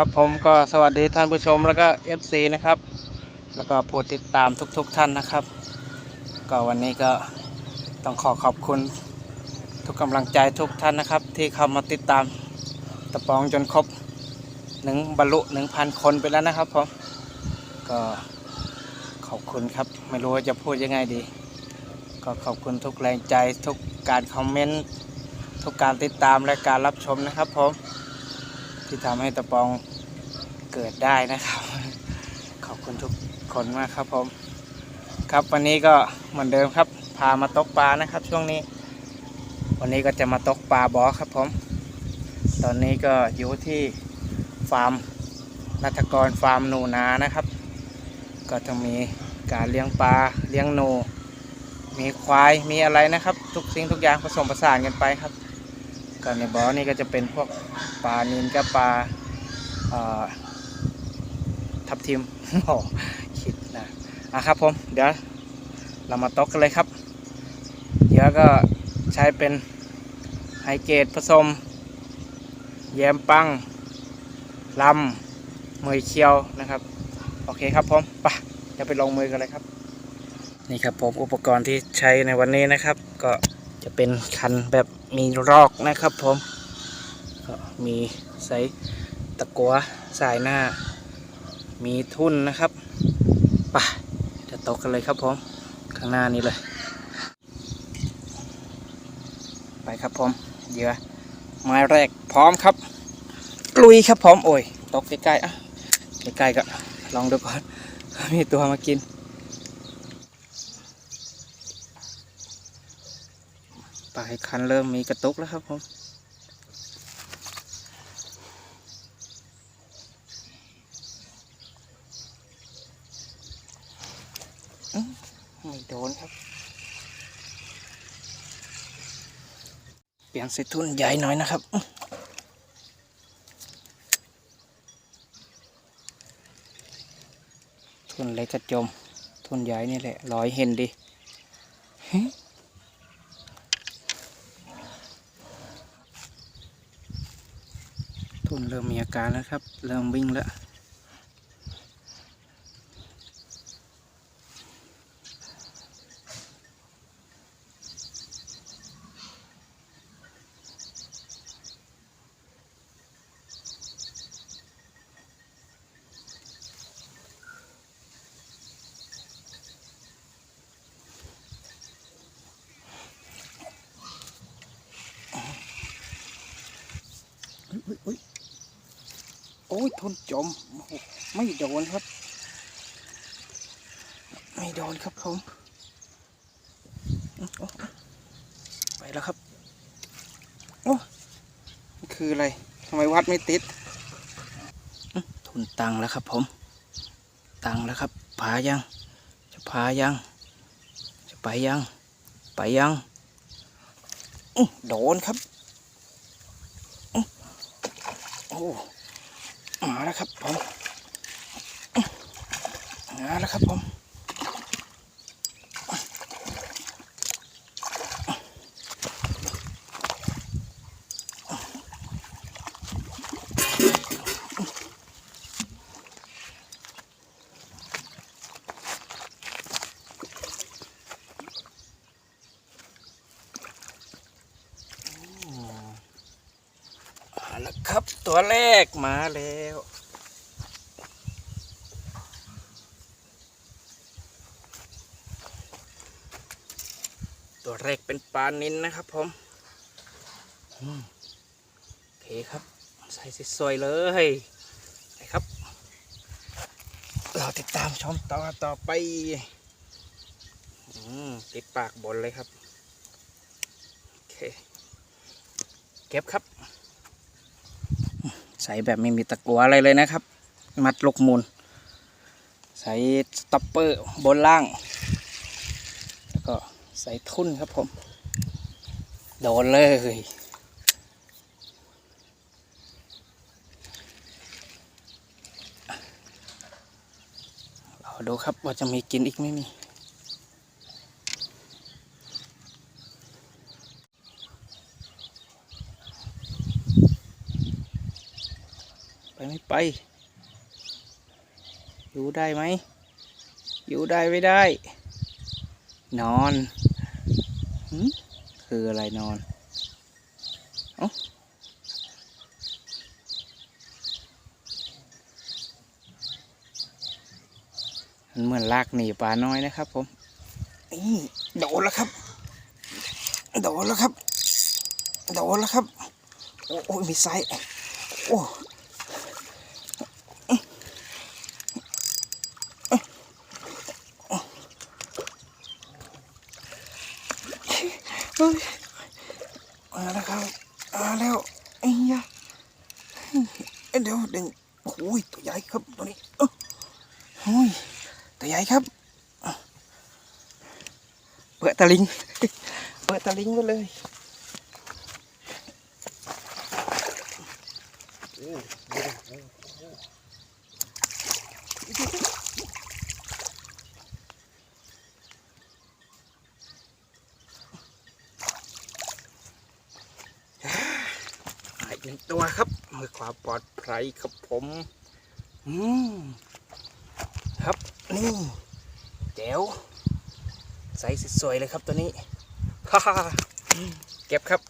ครับผมก็สวัสดีท่านผู้ชมแล้วก็ FC นะครับ แล้วก็ผู้ติดตามทุกๆทท่านนะครับ ก็วันนี้ก็ต้องขอขอบคุณทุกกำลังใจทุกท่านนะครับ ที่เข้ามาติดตามตะปองจนครบหนึ่งบรรลุหนึ่งพันคนไปแล้วนะครับผมก็ขอบคุณครับ ไม่รู้ว่าจะพูดยังไงดี ก็ขอบคุณทุกแรงใจทุกการคอมเมนต์ทุกการติดตามและการรับชมนะครับผม ที่ทำให้ตะปองเกิดได้นะครับ ขอบคุณทุกคนมากครับผม ครับวันนี้ก็เหมือนเดิมครับ พามาตกปลานะครับ ช่วงนี้ วันนี้ก็จะมาตกปลาบอครับผม ตอนนี้ก็อยู่ที่ฟาร์มนัทกรฟาร์มหนูนานะครับ ก็จะมีการเลี้ยงปลาเลี้ยงหนูมีควายมีอะไรนะครับ ทุกสิ่งทุกอย่างผสมผสานกันไปครับ ก็ในบ่อนี่ก็จะเป็นพวกปลานินกับปลาทับทิมโอ้คิดนะอะครับผมเดี๋ยวเรามาตกกันเลยครับเหยื่อก็ใช้เป็นไฮเกรดผสม แยมปังลำมือเคียวนะครับ โอเคครับผมไปเดี๋ยวไปลงมือกันเลยครับ นี่ครับผมอุปกรณ์ที่ใช้ในวันนี้นะครับ ก็ จะเป็นคันแบบมีรอกนะครับผมมีไซส์ตะกัวสายหน้า มีทุ่นนะครับปะจะตกกันเลยครับผม ข้างหน้านี้เลย ไปครับผมเหยื่อไม้แรกพร้อมครับลุยครับผมโอ้ยตกใกล้ๆอะใกล้ๆก็ลองดูก่อนมีตัวมากิน ลายคันเริ่มมีกระตุกแล้วครับผมไม่โดนครับ เปลี่ยนสิทุนใหญ่หน่อยนะครับอื้อทุนเล็กกระจมทุนใหญ่นี่แหละลอยเห็นดิเฮ้ยทุ นเริ่มมีอาการแล้วครับ เริ่มวิ่งแล้ว อ้ยทนจมไม่โดนครับ ไม่โดนครับผมไปแล้วครับโอ้คืออะไรทำไมวัดไม่ติดทุนตังแล้วครับผม ตังแล้วครับพายัง จะพายัง จะไปยัง ไปยังโดนครับ โอ้มาแล้ว ครับผมมาแล้วครับผมมาแล้วครับตัวแรกมาแล้ว ตัวแรกเป็นปลานินนะครับผมโอเคครับ ใส่สวยเลยไปครับ เราติดตามชมต่อต่อไปอืมติดปากบนเลยครับ โอเค เก็บครับ ใส่แบบไม่มีตะกัวอะไรเลยนะครับ มัดลูกมูล ใส่สต็อปเปอร์บนล่าง ใส่ทุ่นครับผม โดนเลย เราดูครับว่าจะมีกินอีกไม่มี ไปไม่ไป อยู่ได้ไหม อยู่ได้ไม่ได้ นอน คืออะไรนอนเอ้ามันเหมือนลากหนีปลาน้อยนะครับผมนี่โดนแล้วครับ โดนแล้วครับ โดนแล้วครับ โอ้ยมีไซส์โอ้ เฮ้ยมาแล้วครับมาแล้วไอ้ยะเอ้ยเดี๋ยวดึงโอ้ยตัวใหญ่ครับตัวนี้โอ้ยตัวใหญ่ครับเปิดตะลิงเปิดตะลิงไปเลย อีกหนึ่งตัวครับเอความปลอดภัยครับผมอืมครับนี่แจ๋วใสสวยเลยครับตัวนี้ฮ่าเก็บครับ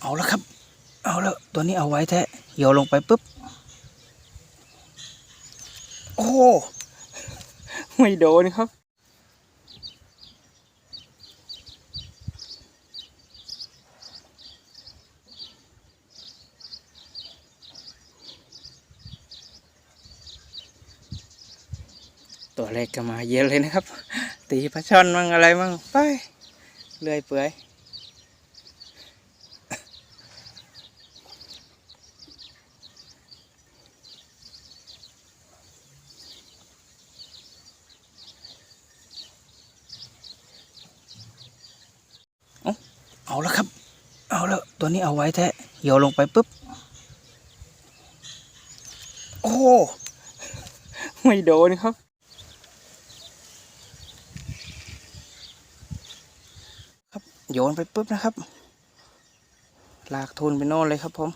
เอาแล้วครับ ตัวนี้เอาไว้แท้โยนลงไปปุ๊บ โอ้ไม่โดนครับ ตัวเล็กก็มาเยอะเลยนะครับ ตีปลาช่อนมั่งอะไรมั่งไปเลื่อยเปื่อย เอาแล้วครับ เอาแล้วตัวนี้เอาไว้แท้โยนลงไปปุ๊บ โอ้ ไม่โดนครับ ครับโยนไปปุ๊บนะครับ ลากทุนไปโน่นเลยครับผม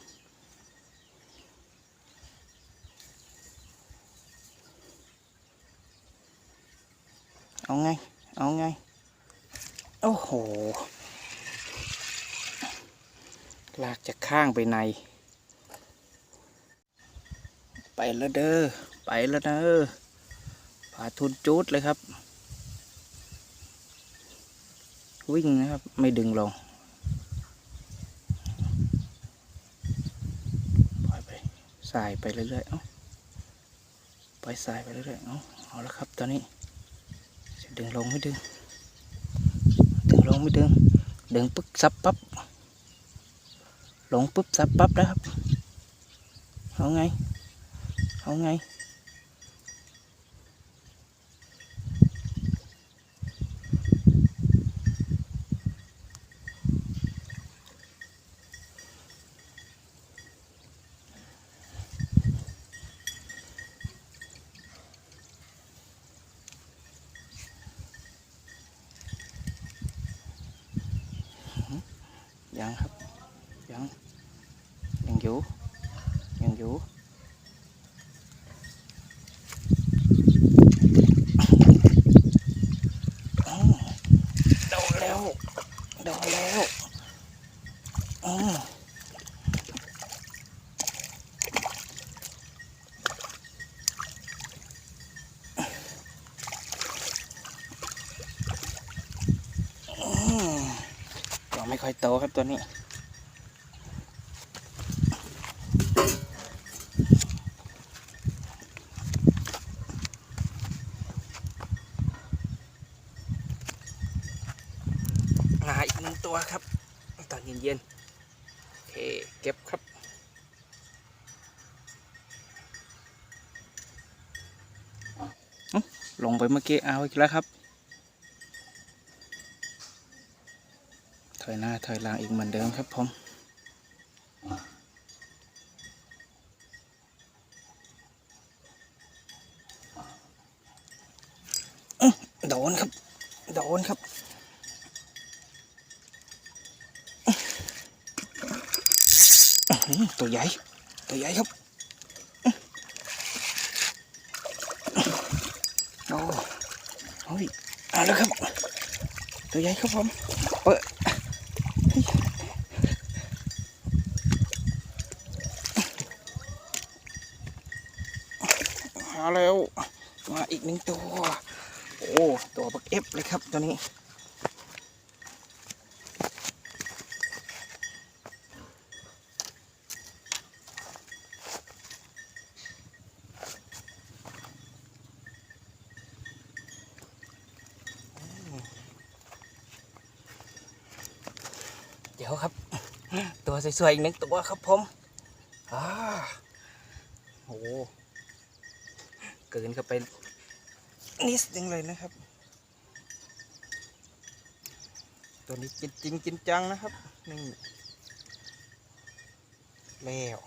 เอาไง เอาไง โอ้โห ลางไปใน ไปแล้วเด้อไปแล้วเด้อพาทุนจูดเลยครับ วิ่งนะครับ ไม่ดึงลงปล่อยไปสายไปเรื่อยๆเอ้าปล่อยสายไปเรื่อยๆเอ้าเอาแล้วครับตอนนี้จะดึงลงไม่ดึง ดึงลงไม่ดึง ดึงปึ๊กซับปั๊บ ลงปุ๊บซับปั๊บแล้วครับเอาไงเอาไงยังครับ ยังยังอยู่ยังอยู่อืมโดนแล้วโดนแล้วอืมอืมตัวไม่ค่อยโตครับตัวนี้ ไปเมื่อกี้เอาอีกแล้วครับ ถอยหน้าถอยหลังอีกเหมือนเดิมครับผมโดนครับ โดนครับตัวใหญ่ ตัวใหญ่ครับ โอ้โอ้ยเอาแล้วครับ ตัวใหญ่ครับผม เปิดมาแล้ว มาอีกหนึ่งตัว โอ้ ตัวบักเอฟเลยครับตัวนี้ ยวครับ ตัวสวยๆอีกหนึ่งตัวครับผมอ่าโอ้เกินเข้าไปนิดนึงเลยนะครับ ตัวนี้กินจริงกินจังนะครับนี่แล้ว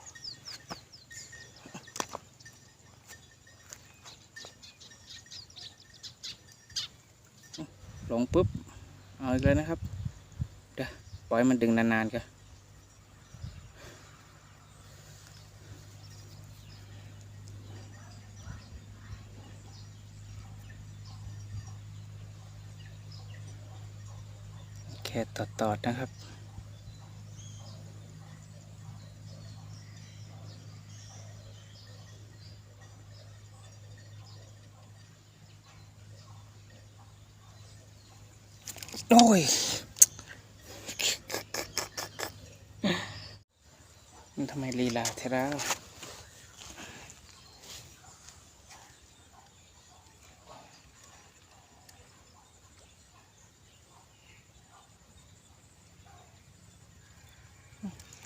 ลงปุ๊บ เอาเลยนะครับ ล่อยมันดึงนานๆกันแค่ตอดๆนะครับโอ้ย มันทำ ไม่ลีลาเทระ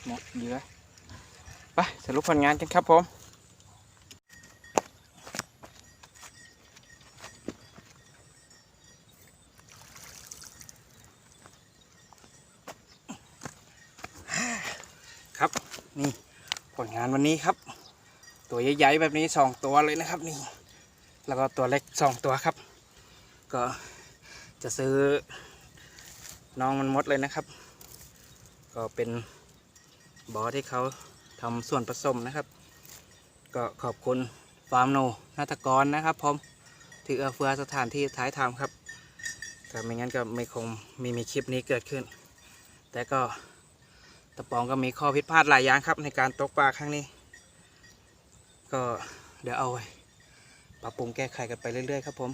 หมดเยอะไปสรุปผลงานกันครับผม ครับ นี่ผลงาน วันนี้ครับ ตัวใหญ่ๆแบบนี้สองตัวเลยนะครับนี่ แล้วก็ตัวเล็กสองตัวครับ ก็จะซื้อน้องมันมดเลยนะครับ ก็เป็นบอที่เขาทำส่วนผสมนะครับ ก็ขอบคุณฟาร์มโนนาตกรนะครับผมที่เอื้อเฟื้อสถานที่ท้ายทำครับถ้าไม่งั้นก็ไม่คงมีมีคลิปนี้เกิดขึ้น แต่ก็ ตะปองก็มีข้อผิดพลาดหลายอย่างครับ ในการตกปลาครั้งนี้ ก็เดี๋ยวเอาไว้ปรับปรุงแก้ไขกันไปเรื่อยๆครับผม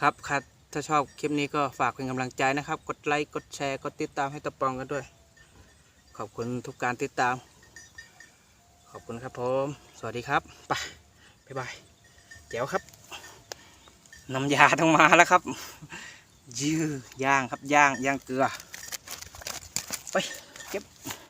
ครับครับถ้าชอบคลิปนี้ก็ฝากเป็นกำลังใจนะครับ กดไลค์กดแชร์กดติดตามให้ตะปองกันด้วย ขอบคุณทุกการติดตาม ขอบคุณครับผมสวัสดีครับไปบ๊ายบายเจ๋วครับน้ำยาต้องมาแล้วครับ ยื้อย่างครับย่างย่างเกลือไป เก็บ